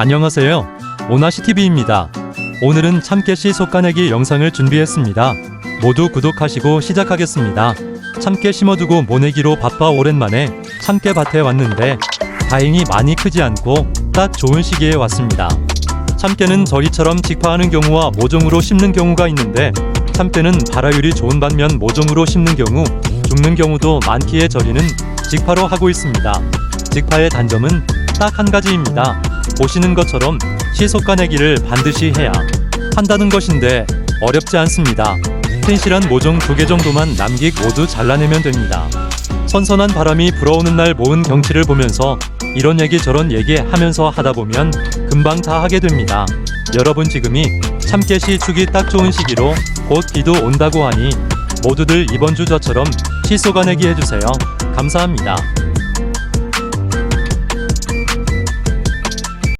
안녕하세요. 오나시TV입니다. 오늘은 참깨씨 속가내기 영상을 준비했습니다. 모두 구독하시고 시작하겠습니다. 참깨 심어두고 모내기로 바빠 오랜만에 참깨 밭에 왔는데 다행히 많이 크지 않고 딱 좋은 시기에 왔습니다. 참깨는 저리처럼 직파하는 경우와 모종으로 심는 경우가 있는데 참깨는 발화율이 좋은 반면 모종으로 심는 경우 죽는 경우도 많기에 저리는 직파로 하고 있습니다. 직파의 단점은 딱 한 가지입니다. 보시는 것처럼 시속 가내기를 반드시 해야 한다는 것인데 어렵지 않습니다. 튼실한 모종 두 개 정도만 남기 모두 잘라내면 됩니다. 선선한 바람이 불어오는 날 모은 경치를 보면서 이런 얘기 저런 얘기 하면서 하다 보면 금방 다 하게 됩니다. 여러분 지금이 참깨시 축이 딱 좋은 시기로 곧 비도 온다고 하니 모두들 이번 주 저처럼 시소가내기 해주세요. 감사합니다.